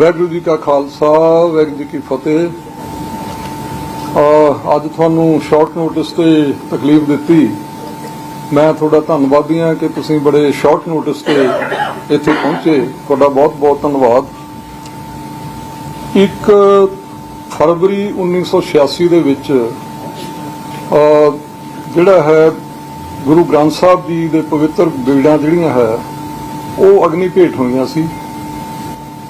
ਵਾਹਿਗੁਰੂ ਜੀ ਕਾ ਖਾਲਸਾ, ਵਾਹਿਗੁਰੂ ਜੀ ਕੀ ਫਤਿਹ। ਅਹ ਅੱਜ ਤੁਹਾਨੂੰ ਸ਼ਾਰਟ ਨੋਟਿਸ ਤੇ ਤਕਲੀਫ ਦਿੱਤੀ। ਮੈਂ ਤੁਹਾਡਾ ਧੰਨਵਾਦੀ ਹਾਂ ਕਿ ਤੁਸੀਂ ਬੜੇ ਸ਼ਾਰਟ ਨੋਟਿਸ ਤੇ ਇੱਥੇ ਪਹੁੰਚੇ। ਤੁਹਾਡਾ ਬਹੁਤ ਬਹੁਤ ਧੰਨਵਾਦ। ਇੱਕ ਫਰਵਰੀ 1986 ਦੇ ਵਿੱਚ ਜਿਹੜਾ ਹੈ ਗੁਰੂ ਗ੍ਰੰਥ ਸਾਹਿਬ ਜੀ ਦੇ ਪਵਿੱਤਰ ਬੀੜਾਂ ਜਿਹੜੀਆਂ ਹੈ, ਉਹ ਅਗਨੀ ਭੇਟ ਹੋਈਆਂ ਸੀ।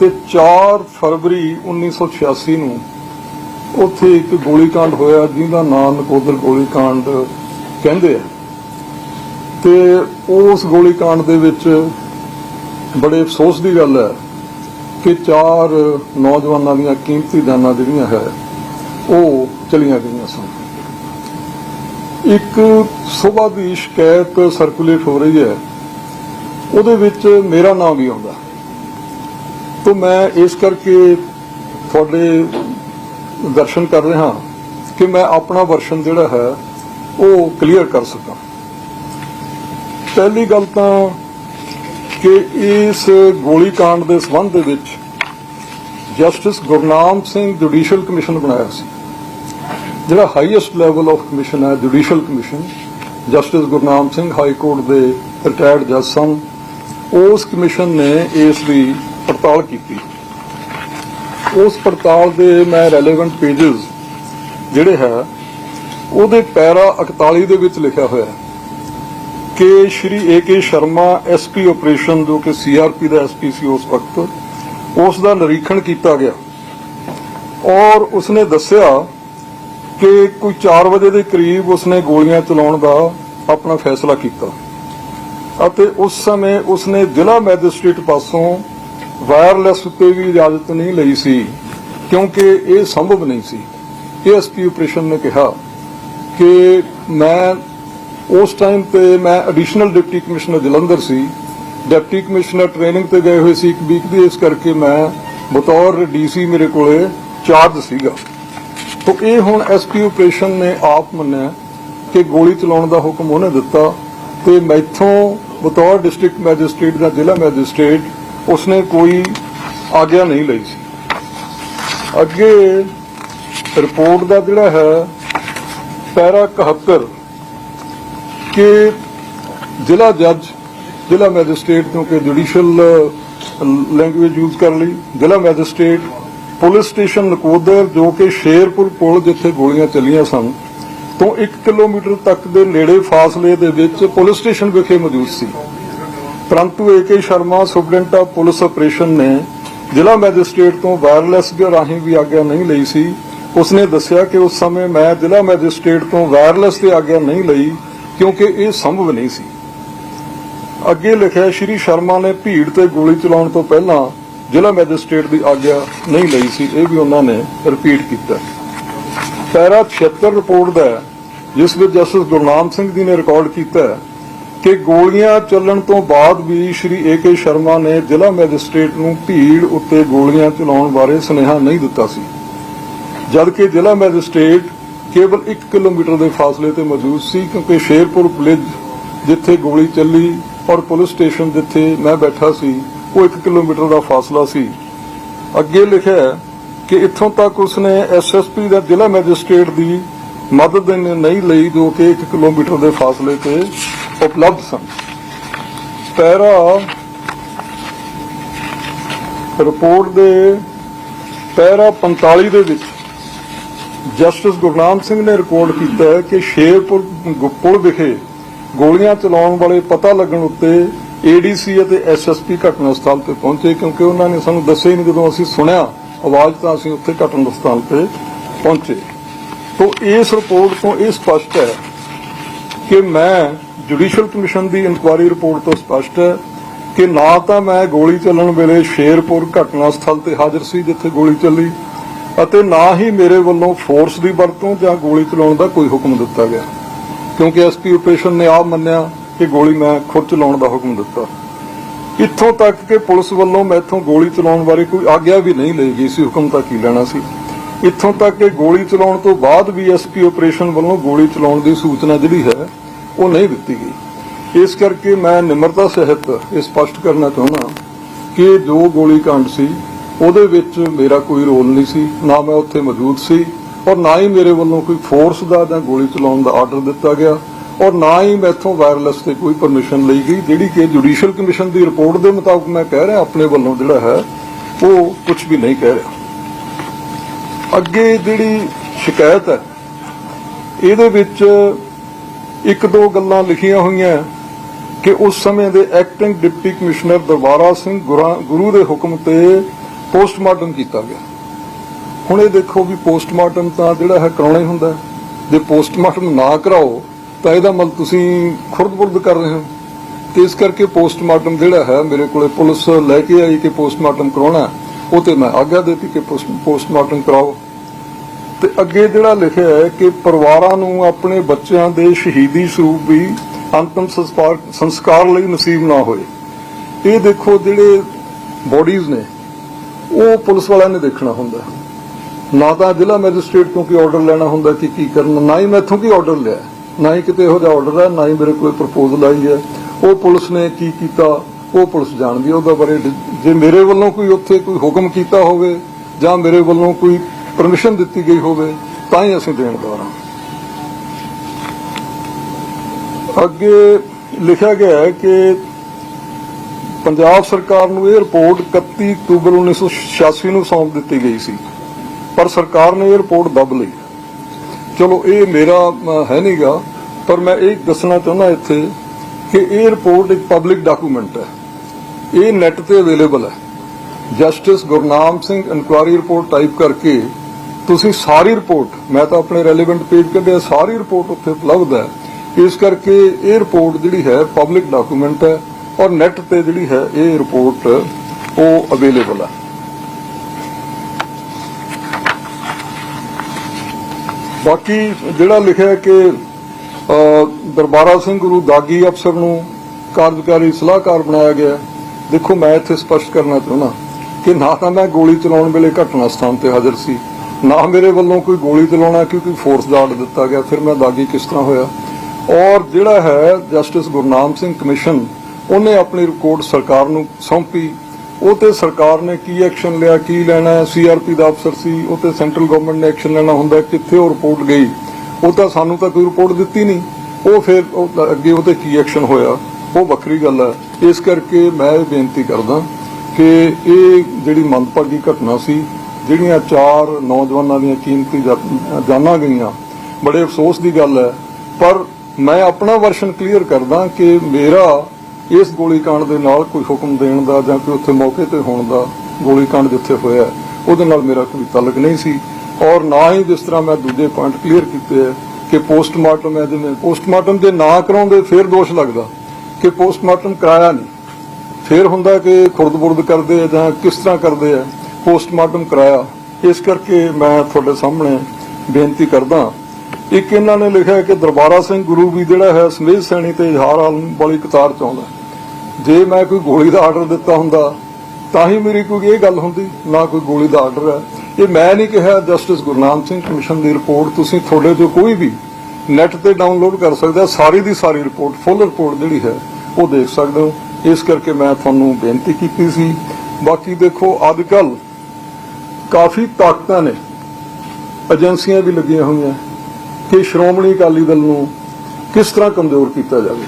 ਤੇ 4 ਫਰਵਰੀ 1986 ਨੂੰ ਉੱਥੇ ਇੱਕ ਗੋਲੀकांड ਹੋਇਆ, ਜਿਹਦਾ ਨਾਮ ਨਕੋਦਰ ਗੋਲੀकांड ਕਹਿੰਦੇ ਆ। ਤੇ ਉਸ ਗੋਲੀकांड ਦੇ ਵਿੱਚ ਬੜੇ ਅਫਸੋਸ ਦੀ ਗੱਲ ਹੈ ਕਿ ਚਾਰ ਨੌਜਵਾਨਾਂ ਦੀਆਂ ਕੀਮਤੀ ਦਾਨਾਂ ਜਿਹੜੀਆਂ ਹੈ, ਉਹ ਚਲੀਆਂ ਗਈਆਂ ਸਨ। ਇੱਕ ਸਵੇਰ ਦੀ ਸ਼ਿਕਾਇਤ ਸਰਕੂਲੇਟ ਹੋ ਰਹੀ ਹੈ, ਉਹਦੇ ਵਿੱਚ ਮੇਰਾ ਨਾਮ ਵੀ ਆਉਂਦਾ। ਤੋਂ ਮੈਂ ਇਸ ਕਰਕੇ ਤੁਹਾਡੇ ਦਰਸ਼ਨ ਕਰ ਰਿਹਾ ਕਿ ਮੈਂ ਆਪਣਾ ਵਰਸ਼ਨ ਜਿਹੜਾ ਹੈ, ਉਹ ਕਲੀਅਰ ਕਰ ਸਕਾਂ। ਪਹਿਲੀ ਗੱਲ ਤਾਂ ਕਿ ਇਸ ਗੋਲੀकांड ਦੇ ਸੰਬੰਧ ਦੇ ਵਿੱਚ justice Gurnam Singh judicial commission ਬਣਾਇਆ ਸੀ। ਜਿਹੜਾ ਹਾਈਐਸਟ ਲੈਵਲ ਆਫ ਕਮਿਸ਼ਨ ਹੈ judicial commission justice Gurnam Singh high court ਦੇ ਰਿਟਾਇਰਡ ਜੱਜ ਸਨ। ਉਸ ਕਮਿਸ਼ਨ ਨੇ ਇਸ ਦੀ ਪੜਤਾਲ ਕੀਤੀ। ਉਸ ਪੜਤਾਲ ਦੇ ਮੈਂ ਰੈਲੇਵੈਂਟ ਪੇजेस ਜਿਹੜੇ ਹੈ, ਉਹਦੇ ਪੈਰਾ 41 ਦੇ ਵਿੱਚ ਲਿਖਿਆ ਹੋਇਆ ਹੈ ਕਿ Shri A K Sharma SP operation ਜੋ ਕਿ ਸੀਆਰਪੀ ਦਾ ਐਸਪੀ ਸੀ ਉਸ ਵਕਤ, ਉਸ ਦਾ ਨਿਰੀਖਣ ਕੀਤਾ ਗਿਆ। ਔਰ ਉਸਨੇ ਦੱਸਿਆ ਕਿ ਕੋਈ 4 ਵਜੇ ਦੇ ਕਰੀਬ ਉਸਨੇ ਗੋਲੀਆਂ ਚਲਾਉਣ ਦਾ ਆਪਣਾ ਫੈਸਲਾ ਕੀਤਾ। ਅਤੇ ਉਸ ਸਮੇਂ ਉਸਨੇ ਜ਼ਿਲ੍ਹਾ ਮੈਜਿਸਟ੍ਰੇਟ ਪਾਸੋਂ ਵਾਇਰਲੈਸ ਉੱਤੇ ਵੀ ਇਜਾਜ਼ਤ ਨਹੀਂ ਲਈ ਸੀ, ਕਿਉਂਕਿ ਇਹ ਸੰਭਵ ਨਹੀਂ ਸੀ। ਏਐਸਪੀ ਆਪਰੇਸ਼ਨ ਨੇ ਕਿਹਾ ਕਿ ਮੈਂ ਉਸ ਟਾਈਮ ਤੇ ਮੈਂ ਐਡੀਸ਼ਨਲ ਡਿਪਟੀ ਕਮਿਸ਼ਨਰ ਜਲੰਧਰ ਸੀ। ਡਿਪਟੀ ਕਮਿਸ਼ਨਰ ਟ੍ਰੇਨਿੰਗ ਤੇ ਗਏ ਹੋਏ ਸੀ ਇੱਕ ਵੀਕ ਦੀ, ਇਸ ਕਰਕੇ ਮੈਂ ਬਤੌਰ ਡੀਸੀ ਮੇਰੇ ਕੋਲੇ ਚਾਰਜ ਸੀਗਾ। ਤੋ ਇਹ ਹੁਣ ਐਸਪੀ ਆਪਰੇਸ਼ਨ ਨੇ ਆਪ ਮੰਨਿਆ ਕਿ ਗੋਲੀ ਚਲਾਉਣ ਦਾ ਹੁਕਮ ਉਹਨੇ ਦਿੱਤਾ ਤੇ ਮੈਥੋਂ ਬਤੌਰ ਡਿਸਟ੍ਰਿਕਟ ਮੈਜਿਸਟ੍ਰੇਟ ਜਾਂ ਜ਼ਿਲ੍ਹਾ ਮੈਜਿਸਟ੍ਰੇਟ ਉਸਨੇ ਕੋਈ ਆਗਿਆ ਨਹੀਂ ਲਈ ਸੀ। ਅੱਗੇ ਰਿਪੋਰਟ ਦਾ ਜਿਹੜਾ ਹੈ, ਪੈਰਾ 71 ਕਿ ਜ਼ਿਲ੍ਹਾ ਜੱਜ, ਜ਼ਿਲ੍ਹਾ ਮੈਜਿਸਟ੍ਰੇਟ, ਕਿਉਂਕਿ ਜੁਡੀਸ਼ੀਅਲ ਲੈਂਗੁਏਜ ਯੂਜ਼ ਕਰ ਲਈ, ਜ਼ਿਲ੍ਹਾ ਮੈਜਿਸਟ੍ਰੇਟ, ਪੁਲਿਸ ਸਟੇਸ਼ਨ ਨਕੋਦਰ, ਜੋ ਕਿ ਸ਼ੇਰਪੁਰ ਪੁਲ ਜਿੱਥੇ ਗੋਲੀਆਂ ਚੱਲੀਆਂ ਸਨ, ਤੋਂ 1 ਕਿਲੋਮੀਟਰ ਤੱਕ ਦੇ ਨੇੜੇ ਫਾਸਲੇ ਦੇ ਵਿੱਚ ਪੁਲਿਸ ਸਟੇਸ਼ਨ ਵਿਖੇ ਮੌਜੂਦ ਸੀ। ਪਰੰਤੂ AK Sharma, superintendent of police operation ਨੇ ਜ਼ਿਲ੍ਹਾ ਮੈਜਿਸਟ੍ਰੇਟ ਤੋਂ ਵਾਇਰਲੈਸ ਦੇ ਰਾਹੀਂ ਵੀ ਆਗਿਆ ਨਹੀਂ ਲਈ ਸੀ। ਉਸਨੇ ਦੱਸਿਆ ਕਿ ਉਸ ਸਮੇਂ ਮੈਂ ਜ਼ਿਲ੍ਹਾ ਮੈਜਿਸਟ੍ਰੇਟ ਤੋਂ ਵਾਇਰਲੈਸ ਤੇ ਆਗਿਆ ਨਹੀਂ ਲਈ ਕਿਉਂਕਿ ਇਹ ਸੰਭਵ ਨਹੀਂ ਸੀ। ਅੱਗੇ ਲਿਖਿਆ, ਸ਼੍ਰੀ ਸ਼ਰਮਾ ਨੇ ਭੀੜ ਤੇ ਗੋਲੀ ਚਲਾਉਣ ਤੋਂ ਪਹਿਲਾਂ ਜ਼ਿਲ੍ਹਾ ਮੈਜਿਸਟ੍ਰੇਟ ਦੀ ਆਗਿਆ ਨਹੀਂ ਲਈ ਸੀ। ਇਹ ਵੀ ਉਹਨਾਂ ਨੇ ਰਿਪੀਟ ਕੀਤਾ। ਪੈਰਾ 76 ਰਿਪੋਰਟ ਦਾ ਜਿਸ ਵਿੱਚ ਜਸਟਿਸ ਗੁਰਨਾਮ ਸਿੰਘ ਜੀ ਨੇ ਰਿਕਾਰਡ ਕੀਤਾ ਹੈ। ਕਿ ਗੋਲੀਆਂ ਚੱਲਣ ਤੋਂ ਬਾਅਦ ਵੀ ਸ਼੍ਰੀ ਏਕੇ ਸ਼ਰਮਾ ਨੇ ਜ਼ਿਲ੍ਹਾ ਮੈਜਿਸਟ੍ਰੇਟ ਨੂੰ ਭੀੜ ਉੱਤੇ ਗੋਲੀਆਂ ਚਲਾਉਣ ਬਾਰੇ ਸੁਨੇਹਾ ਨਹੀਂ ਦਿੱਤਾ ਸੀ। ਜਦਕਿ ਜ਼ਿਲ੍ਹਾ ਮੈਜਿਸਟ੍ਰੇਟ ਕੇਵਲ 1 ਕਿਲੋਮੀਟਰ ਦੇ ਫਾਸਲੇ ਤੇ ਮੌਜੂਦ ਸੀ, ਕਿਉਂਕਿ ਸ਼ੇਰਪੁਰ ਪੁਲਿਸ ਜਿੱਥੇ ਗੋਲੀ ਚੱਲੀ ਔਰ ਪੁਲਿਸ ਸਟੇਸ਼ਨ ਜਿੱਥੇ ਮੈਂ ਬੈਠਾ ਸੀ, ਉਹ 1 ਕਿਲੋਮੀਟਰ ਦਾ ਫਾਸਲਾ ਸੀ। ਅੱਗੇ ਲਿਖਿਆ ਕਿ ਇੱਥੋਂ ਤੱਕ ਉਸਨੇ ਐਸਐਸਪੀ ਦਾ ਜ਼ਿਲ੍ਹਾ ਮੈਜਿਸਟ੍ਰੇਟ ਦੀ ਮਦਦ ਨਹੀਂ ਲਈ, ਜੋ ਕਿ 1 ਕਿਲੋਮੀਟਰ ਦੇ ਫਾਸਲੇ ਤੇ ਉਪਲਬਧ ਸਨ ਪੈਰਾ ਰਿਪੋਰਟ ਦੇ ਪੈਰਾ 45 ਦੇ ਵਿੱਚ ਜਸਟਿਸ ਗੁਰਨਾਮ ਸਿੰਘ ਨੇ ਰਿਕਾਰਡ ਕੀਤਾ ਕਿ ਸ਼ੇਰਪੁਰ ਗੁੱਪੁਰ ਵਿਖੇ ਗੋਲੀਆਂ ਚਲਾਉਣ ਵਾਲੇ ਪਤਾ ਲੱਗਣ ਉੱਤੇ ਏਡੀਸੀ ਅਤੇ ਐਸਐਸਪੀ ਘਟਨਾ ਸਥਲ ਤੇ ਪਹੁੰਚੇ ਕਿਉਂਕਿ ਉਹਨਾਂ ਨੇ ਸਾਨੂੰ ਦੱਸਿਆ ਹੀ ਨਹੀਂ ਜਦੋਂ ਅਸੀਂ ਸੁਣਿਆ, ਆਵਾਜ਼ ਤਾਂ ਅਸੀਂ ਉੱਥੇ ਘਟਨਾ ਸਥਲ ਤੇ ਪਹੁੰਚੇ। ਤੋਂ ਇਸ ਰਿਪੋਰਟ ਤੋਂ ਇਹ ਸਪਸ਼ਟ ਹੈ ਕਿ ਮੈਂ ਜੁਡੀਸ਼ੀਅਲ ਕਮਿਸ਼ਨ ਦੀ ਇਨਕੁਆਇਰੀ ਰਿਪੋਰਟ ਤੋਂ ਸਪਸ਼ਟ ਹੈ ਕਿ ਨਾ ਤਾਂ ਮੈਂ ਗੋਲੀ ਚੱਲਣ ਵੇਲੇ ਸ਼ੇਰਪੁਰ ਘਟਨਾ ਸਥਲ ਤੇ ਹਾਜ਼ਰ ਸੀ ਜਿੱਥੇ ਗੋਲੀ ਚੱਲੀ ਅਤੇ ਨਾ ਹੀ ਮੇਰੇ ਵੱਲੋਂ ਫੋਰਸ ਦੀ ਵਰਤੋਂ ਜਾਂ ਗੋਲੀ ਚਲਾਉਣ ਦਾ ਕੋਈ ਹੁਕਮ ਦਿੱਤਾ ਗਿਆ। ਕਿਉਂਕਿ ਐਸਪੀ ਆਪਰੇਸ਼ਨ ਨੇ ਆਪ ਮੰਨਿਆ ਕਿ ਗੋਲੀ ਮੈਂ ਖੁਦ ਚਲਾਉਣ ਦਾ ਹੁਕਮ ਦਿੱਤਾ। ਇੱਥੋਂ ਤੱਕ ਕਿ ਪੁਲਿਸ ਵੱਲੋਂ ਮੈਥੋਂ ਗੋਲੀ ਚਲਾਉਣ ਬਾਰੇ ਕੋਈ ਆਗਿਆ ਵੀ ਨਹੀਂ ਲਈ ਗਈ ਸੀ। ਹੁਕਮ ਤਾਂ ਕੀ ਲੈਣਾ ਸੀ? ਇੱਥੋਂ ਤੱਕ ਕਿ ਗੋਲੀ ਚਲਾਉਣ ਤੋਂ ਬਾਅਦ ਵੀ ਐਸਪੀ ਆਪਰੇਸ਼ਨ ਵੱਲੋਂ ਗੋਲੀ ਚਲਾਉਣ ਦੀ ਸੂਚਨਾ ਜਿਹੜੀ ਹੈ ਉਹ ਨਹੀਂ ਦਿੱਤੀ ਗਈ। ਇਸ ਕਰਕੇ ਮੈਂ ਨਿਮਰਤਾ ਸਹਿਤ ਇਹ ਸਪਸ਼ਟ ਕਰਨਾ ਚਾਹੁੰਦਾ ਕਿ ਜੋ ਗੋਲੀ ਸੀ, ਉਹਦੇ ਵਿੱਚ ਮੇਰਾ ਕੋਈ ਰੋਲ ਨਹੀਂ ਸੀ, ਨਾ ਮੈਂ ਉੱਥੇ ਮੌਜੂਦ ਸੀ ਔਰ ਨਾ ਹੀ ਮੇਰੇ ਵੱਲੋਂ ਕੋਈ ਫੋਰਸ ਦਾ ਜਾਂ ਗੋਲੀ ਚਲਾਉਣ ਦਾ ਆਰਡਰ ਦਿੱਤਾ ਗਿਆ ਔਰ ਨਾ ਹੀ ਮੈਥੋਂ ਵਾਇਰਲੈਸ ਤੇ ਕੋਈ ਪਰਮਿਸ਼ਨ ਲਈ ਗਈ, ਜਿਹੜੀ ਕਿ ਜੁਡੀਸ਼ੀਅਲ ਕਮਿਸ਼ਨ ਦੀ ਰਿਪੋਰਟ ਦੇ ਮੁਤਾਬਕ ਮੈਂ ਕਹਿ ਰਿਹਾ, ਆਪਣੇ ਵੱਲੋਂ ਜਿਹੜਾ ਹੈ, ਉਹ ਕੁਝ ਵੀ ਨਹੀਂ ਕਹਿ ਰਿਹਾ। ਅੱਗੇ ਜਿਹੜੀ ਸ਼ਿਕਾਇਤ ਹੈ, ਇਹਦੇ ਵਿੱਚ ਇੱਕ ਦੋ ਗੱਲਾਂ ਲਿਖੀਆਂ ਹੋਈਆਂ ਕਿ ਉਸ ਸਮੇਂ ਦੇ acting deputy commissioner Darbara Singh Guru ਦੇ ਹੁਕਮ ਤੇ ਪੋਸਟਮਾਰਟਮ ਕੀਤਾ ਗਿਆ। ਹੁਣ ਇਹ ਦੇਖੋ ਵੀ ਪੋਸਟਮਾਰਟਮ ਤਾਂ ਜਿਹੜਾ ਹੈ ਕਰਾਉਣਾ ਹੀ ਹੁੰਦਾ ਜੇ ਪੋਸਟਮਾਰਟਮ ਨਾ ਕਰਾਓ ਤਾਂ ਇਹਦਾ ਮਤਲਬ ਤੁਸੀਂ ਖੁਰਦ-ਬੁਰਦ ਕਰ ਰਹੇ ਹੋ। ਤੇ ਇਸ ਕਰਕੇ ਪੋਸਟਮਾਰਟਮ ਜਿਹੜਾ ਹੈ ਮੇਰੇ ਕੋਲੇ ਪੁਲਿਸ ਲੈ ਕੇ ਆਈ ਕਿ ਪੋਸਟਮਾਰਟਮ ਕਰਾਉਣਾ ਉਹ ਤੇ ਮੈਂ ਆਗਿਆ ਦਿੱਤੀ ਕਿ ਪੋਸਟ- ਪੋਸਟਮਾਰਟਮ ਕਰਾਓ। ਤੇ ਅੱਗੇ ਜਿਹੜਾ ਲਿਖਿਆ ਹੈ ਕਿ ਪਰਿਵਾਰਾਂ ਨੂੰ ਆਪਣੇ ਬੱਚਿਆਂ ਦੇ ਸ਼ਹੀਦੀ ਸਰੂਪ ਵੀ ਅੰਤਮ ਸੰਸਕਾਰ ਸੰਸਕਾਰ ਲਈ ਨਸੀਬ ਨਾ ਹੋਏ। ਇਹ ਦੇਖੋ ਜਿਹੜੇ ਬੋਡੀਜ਼ ਨੇ, ਉਹ ਪੁਲਿਸ ਵਾਲਿਆਂ ਨੇ ਦੇਖਣਾ ਹੁੰਦਾ। ਨਾ ਤਾਂ ਜ਼ਿਲ੍ਹਾ ਮੈਜਿਸਟ੍ਰੇਟ ਤੋਂ ਕੋਈ ਆਰਡਰ ਲੈਣਾ ਹੁੰਦਾ ਕਿ ਕੀ ਕਰਨਾ, ਨਾ ਹੀ ਮੈਥੋਂ ਕੀ ਆਰਡਰ ਲਿਆ। ਨਾ ਹੀ ਕਿਤੇ ਇਹੋ ਜਿਹਾ ਆਰਡਰ ਹੈ, ਨਾ ਹੀ ਮੇਰੇ ਕੋਲ ਪ੍ਰਪੋਜ਼ਲ ਆਈ ਹੈ। ਉਹ ਪੁਲਿਸ ਨੇ ਕੀ ਕੀਤਾ, ਉਹ ਪੁਲਿਸ ਜਾਣਦੀ ਹੈ। ਉਹਦਾ ਬਾਰੇ ਜੇ ਮੇਰੇ ਵੱਲੋਂ ਕੋਈ ਉੱਥੇ ਕੋਈ ਹੁਕਮ ਕੀਤਾ ਹੋਵੇ ਜਾਂ ਮੇਰੇ ਵੱਲੋਂ ਕੋਈ ਪਰਮਿਸ਼ਨ ਦਿੱਤੀ ਗਈ ਹੋਵੇ ਤਾਂ ਹੀ ਅਸੀਂ ਦੇਣਦਾਰ ਹਾਂ ਅੱਗੇ ਲਿਖਿਆ ਗਿਆ ਹੈ ਕਿ ਪੰਜਾਬ ਸਰਕਾਰ ਨੂੰ ਇਹ ਰਿਪੋਰਟ 31 ਅਕਤੂਬਰ 1986 ਨੂੰ ਸੌਂਪ ਦਿੱਤੀ ਗਈ ਸੀ ਪਰ ਸਰਕਾਰ ਨੇ ਇਹ ਰਿਪੋਰਟ ਦੱਬ ਲਈ। ਚਲੋ ਇਹ ਮੇਰਾ ਅ, ਹੈ ਨਹੀਂਗਾ ਪਰ ਮੈਂ ਇਹ ਦੱਸਣਾ ਚਾਹੁੰਦਾ ਇੱਥੇ ਕਿ ਇਹ ਰਿਪੋਰਟ ਇੱਕ ਪਬਲਿਕ ਡਾਕੂਮੈਂਟ ਹੈ। ਇਹ ਨੈਟ ਤੇ ਅਵੇਲੇਬਲ ਹੈ। Justice Gurnam Singh inquiry report type ਕਰਕੇ ਤੁਸੀਂ ਸਾਰੀ ਰਿਪੋਰਟ, ਮੈਂ ਤਾਂ ਆਪਣੇ ਰੈਲੇਵੈਂਟ ਪੇਜ ਕੱਢਿਆ ਸਾਰੀ ਰਿਪੋਰਟ ਉੱਥੇ ਉਪਲਬਧ ਹੈ। ਇਸ ਕਰਕੇ ਇਹ ਰਿਪੋਰਟ ਜਿਹੜੀ ਹੈ ਪਬਲਿਕ ਡਾਕੂਮੈਂਟ ਹੈ ਔਰ ਨੈਟ ਤੇ ਜਿਹੜੀ ਹੈ ਇਹ ਰਿਪੋਰਟ ਉਹ ਅਵੇਲੇਬਲ ਹੈ। ਬਾਕੀ ਜਿਹੜਾ ਲਿਖਿਆ ਕਿ ਦਰਬਾਰਾ ਸਿੰਘ ਗੁਰੂ ਦਾਗੀ ਅਫਸਰ ਨੂੰ ਕਾਰਜਕਾਰੀ ਸਲਾਹਕਾਰ ਬਣਾਇਆ ਗਿਆ, ਦੇਖੋ ਮੈਂ ਇੱਥੇ ਸਪਸ਼ਟ ਕਰਨਾ ਚਾਹੁੰਦਾ ਕਿ ਨਾ ਤਾਂ ਮੈਂ ਗੋਲੀ ਚਲਾਉਣ ਵੇਲੇ ਘਟਨਾ ਸਥਾਨ ਤੇ ਹਾਜ਼ਰ ਸੀ। ਨਾ ਮੇਰੇ ਵੱਲੋਂ ਕੋਈ ਗੋਲੀ ਚਲਾਉਣਾ ਕਿਉਂਕਿ ਫੋਰਸ ਦਾ ਆਰਡਰ ਦਿੱਤਾ ਗਿਆ, ਫਿਰ ਮੈਂ ਦਾਗੀ ਕਿਸ ਤਰ੍ਹਾਂ ਹੋਇਆ? ਔਰ ਜਿਹੜਾ ਹੈ ਜਸਟਿਸ ਗੁਰਨਾਮ ਸਿੰਘ ਕਮਿਸ਼ਨ, ਉਹਨੇ ਆਪਣੀ ਰਿਪੋਰਟ ਸਰਕਾਰ ਨੂੰ ਸੌਂਪੀ। ਉਹ ਤੇ ਸਰਕਾਰ ਨੇ ਕੀ ਐਕਸ਼ਨ ਲਿਆ, ਕੀ ਲੈਣਾ ਹੈ? ਸੀਆਰਪੀ ਦਾ ਅਫਸਰ ਸੀ, ਉਹ ਤੇ ਸੈਂਟਰਲ ਗਵਰਨਮੈਂਟ ਨੇ ਐਕਸ਼ਨ ਲੈਣਾ ਹੁੰਦਾ ਕਿੱਥੇ ਉਹ ਰਿਪੋਰਟ ਗਈ? ਉਹ ਤਾਂ ਸਾਨੂੰ ਤਾਂ ਕੋਈ ਰਿਪੋਰਟ ਦਿੱਤੀ ਨਹੀਂ। ਉਹ ਫਿਰ ਅੱਗੇ ਉਹ ਤੇ ਕੀ ਐਕਸ਼ਨ ਹੋਇਆ? ਉਹ ਵੱਖਰੀ ਗੱਲ ਹੈ। ਇਸ ਕਰਕੇ ਮੈਂ ਇਹ ਬੇਨਤੀ ਕਰਦਾ ਕਿ ਇਹ ਜਿਹੜੀ ਮੰਦਭਾਗੀ ਘਟਨਾ ਸੀ ਜਿਹੜੀਆਂ ਚਾਰ ਨੌਜਵਾਨਾਂ ਦੀਆਂ ਕੀਮਤੀ ਜਾਨਾਂ ਗਈਆਂ, ਬੜੇ ਅਫਸੋਸ ਦੀ ਗੱਲ ਹੈ। ਪਰ ਮੈਂ ਆਪਣਾ ਵਰਸ਼ਨ ਕਲੀਅਰ ਕਰਦਾ ਕਿ ਮੇਰਾ ਇਸ ਗੋਲੀकांड ਦੇ ਨਾਲ ਕੋਈ ਹੁਕਮ ਦੇਣ ਦਾ ਜਾਂ ਕੋਈ ਉੱਥੇ ਮੌਕੇ ਤੇ ਹੋਣ ਦਾ ਗੋਲੀकांड ਜਿੱਥੇ ਹੋਇਆ ਉਹਦੇ ਨਾਲ ਮੇਰਾ ਕੋਈ ਤਲਕ ਨਹੀਂ ਸੀ। ਔਰ ਨਾ ਹੀ ਜਿਸ ਤਰ੍ਹਾਂ ਮੈਂ ਦੂਜੇ ਪੁਆਇੰਟ ਕਲੀਅਰ ਕੀਤੇ ਹੈ ਕਿ ਪੋਸਟਮਾਰਟਮ ਹੈ, ਜਿਵੇਂ ਪੋਸਟਮਾਰਟਮ ਦੇ ਨਾ ਕਰਾਉਂਦੇ ਫਿਰ ਦੋਸ਼ ਲੱਗਦਾ ਕਿ ਪੋਸਟਮਾਰਟਮ ਕਰਾਇਆ ਨਹੀਂ। ਫਿਰ ਹੁੰਦਾ ਕਿ ਖੁਰਦ-ਬੁਰਦ ਕਰਦੇ ਆ ਜਾਂ ਕਿਸ ਤਰ੍ਹਾਂ ਕਰਦੇ ਆ। ਪੋਸਟਮਾਰਟਮ ਕਰਾਇਆ। ਇਸ ਕਰਕੇ ਮੈਂ ਤੁਹਾਡੇ ਸਾਹਮਣੇ ਬੇਨਤੀ ਕਰਦਾ ਇੱਕ ਇਹਨਾਂ ਨੇ ਲਿਖਿਆ ਕਿ ਦਰਬਾਰਾ ਸਿੰਘ ਗੁਰੂ ਵੀ ਜਿਹੜਾ ਹੈ ਸਮੇਧ ਸੈਣੀ ਤੇ ਇਜ਼ਹਾਰ ਆਲਮ ਵਾਲੀ ਕਤਾਰ ਚ ਆਉਂਦਾ ਜੇ ਮੈਂ ਕੋਈ ਗੋਲੀ ਦਾ ਆਰਡਰ ਦਿੱਤਾ ਹੁੰਦਾ, ਤਾਂ ਹੀ ਮੇਰੀ ਕੋਈ ਇਹ ਗੱਲ ਹੁੰਦੀ, ਨਾ ਕੋਈ ਗੋਲੀ ਦਾ ਆਰਡਰ ਹੈ। ਇਹ ਮੈਂ ਨਹੀਂ ਕਿਹਾ, ਜਸਟਿਸ ਗੁਰਨਾਮ ਸਿੰਘ ਕਮਿਸ਼ਨ ਦੀ ਰਿਪੋਰਟ ਤੁਸੀਂ ਤੁਹਾਡੇ ਤੋਂ ਕੋਈ ਵੀ ਨੈਟ ਤੇ ਡਾਊਨਲੋਡ ਕਰ ਸਕਦਾ, ਸਾਰੀ ਦੀ ਸਾਰੀ ਰਿਪੋਰਟ, ਫੁੱਲ ਰਿਪੋਰਟ ਜਿਹੜੀ ਹੈ, ਉਹ ਦੇਖ ਸਕਦੇ ਹੋ। ਇਸ ਕਰਕੇ ਮੈਂ ਤੁਹਾਨੂੰ ਬੇਨਤੀ ਕੀਤੀ ਸੀ। ਬਾਕੀ ਦੇਖੋ, ਅੱਜ ਕੱਲ ਕਾਫੀ ਤਾਕਤਾਂ ਨੇ। ਏਜੰਸੀਆਂ ਵੀ ਲੱਗੀਆਂ ਹੋਈਆਂ ਕਿ ਸ਼੍ਰੋਮਣੀ ਅਕਾਲੀ ਦਲ ਨੂੰ ਕਿਸ ਤਰ੍ਹਾਂ ਕਮਜ਼ੋਰ ਕੀਤਾ ਜਾਵੇ।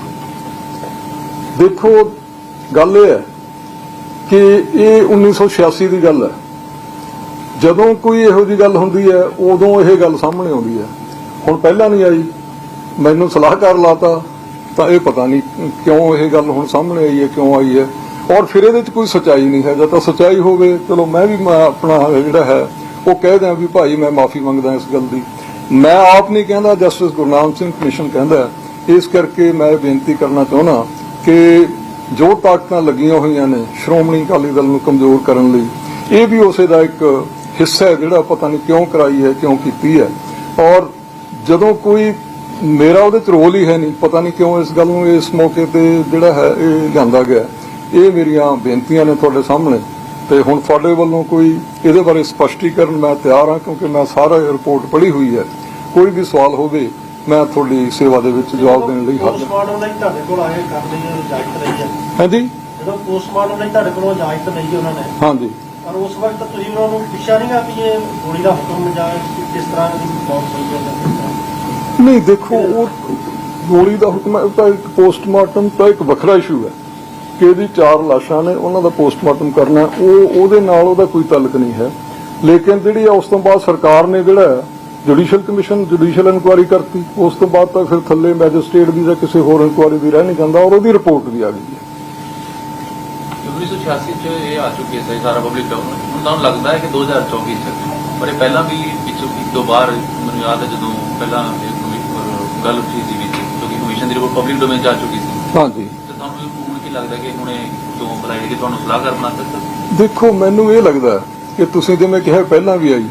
ਦੇਖੋ, ਗੱਲ ਇਹ ਹੈ ਕਿ ਇਹ 1986 ਦੀ ਗੱਲ ਹੈ। ਜਦੋਂ ਕੋਈ ਇਹੋ ਜੀ ਗੱਲ ਹੁੰਦੀ ਹੈ, ਉਦੋਂ ਇਹ ਗੱਲ ਸਾਹਮਣੇ ਆਉਂਦੀ ਹੈ। ਹੁਣ ਪਹਿਲਾਂ ਨਹੀਂ ਆਈ। ਮੈਨੂੰ ਸਲਾਹਕਾਰ ਲਾਤਾ ਤਾਂ ਇਹ ਪਤਾ ਨਹੀਂ ਕਿਉਂ ਇਹ ਗੱਲ ਹੁਣ ਸਾਹਮਣੇ ਆਈ ਹੈ, ਕਿਉਂ ਆਈ ਹੈ। ਔਰ ਫਿਰ ਇਹਦੇ ਵਿੱਚ ਕੋਈ ਸਚਾਈ ਨਹੀਂ ਹੈ। ਜਾਂ ਤਾਂ ਸਚਾਈ ਹੋਵੇ, ਚਲੋ ਮੈਂ ਵੀ ਆਪਣਾ ਜਿਹੜਾ ਹੈ, ਉਹ ਕਹਿ ਦਿਆਂ ਵੀ ਭਾਈ ਮੈਂ ਮਾਫੀ ਮੰਗਦਾ ਇਸ ਗੱਲ ਦੀ। ਮੈਂ ਆਪ ਨਹੀਂ ਕਹਿੰਦਾ, ਜਸਟਿਸ ਗੁਰਨਾਮ ਸਿੰਘ ਕਮਿਸ਼ਨ ਕਹਿੰਦਾ ਇਸ ਕਰਕੇ ਮੈਂ ਬੇਨਤੀ ਕਰਨਾ ਚਾਹੁੰਦਾ ਕਿ ਜੋ ਤਾਕਤਾਂ ਲੱਗੀਆਂ ਹੋਈਆਂ ਨੇ ਸ਼੍ਰੋਮਣੀ ਅਕਾਲੀ ਦਲ ਨੂੰ ਕਮਜ਼ੋਰ ਕਰਨ ਲਈ, ਇਹ ਵੀ ਉਸੇ ਦਾ ਇੱਕ ਹਿੱਸਾ ਹੈ ਜਿਹੜਾ ਪਤਾ ਨਹੀਂ ਕਿਉਂ ਕਰਾਈ ਹੈ, ਕਿਉਂ ਕੀਤੀ ਹੈ। ਔਰ ਜਦੋਂ ਕੋਈ ਮੇਰਾ ਉਹਦੇ ਚ ਰੋਲ ਹੀ ਹੈ ਨਹੀਂ, ਪਤਾ ਨਹੀਂ ਕਿਉਂ ਇਸ ਗੱਲ ਨੂੰ ਇਸ ਮੌਕੇ ਤੇ ਜਿਹੜਾ ਹੈ, ਇਹ ਲਿਆਂਦਾ ਗਿਆ। ਇਹ ਮੇਰੀਆਂ ਬੇਨਤੀਆਂ ਨੇ ਤੁਹਾਡੇ ਸਾਹਮਣੇ। ਤੇ ਹੁਣ ਤੁਹਾਡੇ ਵੱਲੋਂ ਕੋਈ ਇਹਦੇ ਬਾਰੇ ਸਪਸ਼ਟੀਕਰਨ ਮੈਂ ਤਿਆਰ ਹਾਂ ਕਿਉਂਕਿ ਮੈਂ ਸਾਰਾ ਰਿਪੋਰਟ ਪੜ੍ਹੀ ਹੋਈ ਹੈ। ਕੋਈ ਵੀ ਸਵਾਲ ਹੋਵੇ ਮੈਂ ਤੁਹਾਡੀ ਸੇਵਾ ਦੇ ਵਿੱਚ ਜਵਾਬ ਦੇਣ ਲਈ ਹਾਜ਼ਰ ਪੋਸਟਮਾਰਟਮ ਲਈ ਤੁਹਾਡੇ ਕੋਲ ਆਏ ਕਰ ਲਈ ਹੈ ਇਜਾਜ਼ਤ ਲਈ ਹੈ। ਹਾਂਜੀ? ਜਦੋਂ ਪੋਸਟਮਾਰਟਮ ਲਈ ਤੁਹਾਡੇ ਕੋਲੋਂ ਇਜਾਜ਼ਤ ਲਈ ਉਹਨਾਂ ਨੇ। ਹਾਂਜੀ। ਪਰ ਉਸ ਵਕਤ ਤੁਸੀਂ ਉਹਨਾਂ ਨੂੰ ਪੁੱਛਿਆ ਨਹੀਂਗਾ ਵੀ ਇਹ ਗੋਲੀ ਦਾ ਹੁਕਮ ਜਾਂ ਕਿਸ ਤਰ੍ਹਾਂ ਦੀ ਮੌਤ ਹੋਈ ਹੈ। ਜਾਂ ਕਿਸ ਤਰ੍ਹਾਂ ਨਹੀਂ ਦੇਖੋ ਉਹ ਗੋਲੀ ਦਾ ਹੁਕਮ ਹੈ ਉਹ ਤਾਂ ਇੱਕ ਪੋਸਟਮਾਰਟਮ ਤਾਂ ਇੱਕ ਵੱਖਰਾ ਇਸ਼ੂ ਹੈ। ਕਿ ਇਹਦੀ ਚਾਰ ਲਾਸ਼ਾਂ ਨੇ ਉਹਨਾਂ ਦਾ ਪੋਸਟਮਾਰਟਮ ਕਰਨਾ ਉਹ ਉਹਦੇ ਨਾਲ ਉਹਦਾ ਕੋਈ ਤਾਲੁਕ ਨਹੀਂ ਹੈ। ਲੇਕਿਨ ਜਿਹੜੀ ਉਸ ਤੋਂ ਬਾਅਦ ਸਰਕਾਰ ਨੇ ਜਿਹੜਾ ਜੁਡੀਸ਼ੀਅਲ ਕਮਿਸ਼ਨ ਜੁਡੀਸ਼ੀਅਲ ਇਨਕੁਆਇਰੀ ਕਰਤੀ ਉਸ ਤੋਂ ਬਾਅਦ ਤਾਂ ਫਿਰ ਥੱਲੇ ਮੈਜਿਸਟ੍ਰੇਟ ਦੀ ਜਾਂ ਕਿਸੇ ਹੋਰ ਇਨਕੁਆਇਰੀ ਦੀ ਰਹਿ ਨਹੀਂ ਜਾਂਦਾ ਔਰ ਉਹਦੀ ਰਿਪੋਰਟ ਵੀ ਆ ਗਈ ਹੈ। 1986 ਚ ਇਹ ਆ ਚੁੱਕੀ ਹੈ ਸਾਰਾ ਪਬਲਿਕ ਡਾਊਨ ਹੁਣ ਤੁਹਾਨੂੰ ਲੱਗਦਾ ਹੈ ਕਿ 2024 ਚ ਪਰ ਇਹ ਪਹਿਲਾਂ ਵੀ ਪਿੱਛੋਂ ਇੱਕ ਦੋ ਵਾਰ ਮੈਨੂੰ ਯਾਦ ਹੈ ਜਦੋਂ ਪਹਿਲਾਂ ਇਹ ਕਮਿਸ਼ਨ ਗੱਲ ਉੱਠੀ ਸੀ ਵਿੱਚ ਕਿਉਂਕਿ ਕਮਿਸ਼ਨ ਦੀ ਰਿਪੋਰਟ ਪਬਲਿਕ ਡੋਮੇਨ ਚ ਆ ਚੁੱਕੀ ਸੀ। ਹਾਂਜੀ। ਤੇ ਲੱਗਦਾ ਕਿ ਹੁਣ ਇਹ ਕਿਉਂ ਬੁਲਾਈ ਕਿ ਤੁਹਾਨੂੰ ਸਲਾਹਕਾਰ ਬਣਾ ਦਿੱਤਾ? ਦੇਖੋ ਮੈਨੂੰ ਇਹ ਲੱਗਦਾ ਕਿ ਤੁਸੀਂ ਜਿਵੇਂ ਕਿਹਾ ਪਹਿਲਾਂ ਵੀ ਆਈ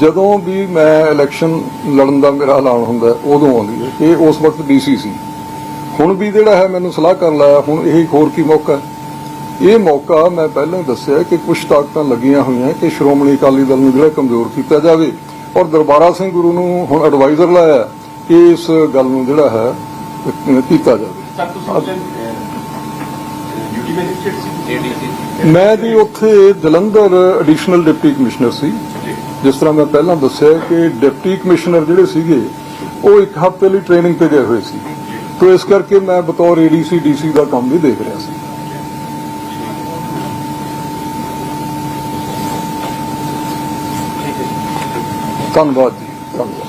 ਜਦੋਂ ਵੀ ਮੈਂ ਇਲੈਕਸ਼ਨ ਲੜਨ ਦਾ ਮੇਰਾ ਐਲਾਨ ਹੁੰਦਾ ਉਦੋਂ ਆਉਂਦੀ ਹੈ। ਇਹ ਉਸ ਵਕਤ ਡੀਸੀ ਸੀ। ਹੁਣ ਵੀ ਜਿਹੜਾ ਹੈ ਮੈਨੂੰ ਸਲਾਹ ਕਰਨ ਲਾਇਆ ਹੁਣ ਇਹ ਹੋਰ ਕੀ ਮੌਕਾ ਇਹ ਮੌਕਾ ਮੈਂ ਪਹਿਲਾਂ ਹੀ ਦੱਸਿਆ ਕਿ ਕੁਝ ਤਾਕਤਾਂ ਲੱਗੀਆਂ ਹੋਈਆਂ ਕਿ ਸ਼੍ਰੋਮਣੀ ਅਕਾਲੀ ਦਲ ਨੂੰ ਜਿਹੜਾ ਕਮਜ਼ੋਰ ਕੀਤਾ ਜਾਵੇ। ਔਰ ਦਰਬਾਰਾ ਸਿੰਘ ਗੁਰੂ ਨੂੰ ਹੁਣ ਐਡਵਾਈਜ਼ਰ ਲਾਇਆ ਕਿ ਇਸ ਗੱਲ ਨੂੰ ਜਿਹੜਾ ਹੈ ਕੀਤਾ ਜਾਵੇ ਸਰ ਤੁਸੀਂ ਉਸ ਡਿਊਟੀ ਮੈਜਿਸਟ੍ਰੇਟ ਸੀ ਏਡੀਸੀ ਮੈਂ ਜੀ ਉੱਥੇ ਜਲੰਧਰ ਐਡੀਸ਼ਨਲ ਡਿਪਟੀ ਕਮਿਸ਼ਨਰ ਸੀ। ਜਿਸ ਤਰ੍ਹਾਂ ਮੈਂ ਪਹਿਲਾਂ ਦੱਸਿਆ ਕਿ ਡਿਪਟੀ ਕਮਿਸ਼ਨਰ ਜਿਹੜੇ ਸੀਗੇ ਉਹ ਇੱਕ ਹਫ਼ਤੇ ਲਈ ਟ੍ਰੇਨਿੰਗ ਤੇ ਗਏ ਹੋਏ ਸੀ। ਤੋਂ ਇਸ ਕਰਕੇ ਮੈਂ ਬਤੌਰ ਏਡੀਸੀ ਡੀਸੀ ਦਾ ਕੰਮ ਵੀ ਦੇਖ ਰਿਹਾ ਸੀ। ਧੰਨਵਾਦ ਜੀ। ਧੰਨਵਾਦ।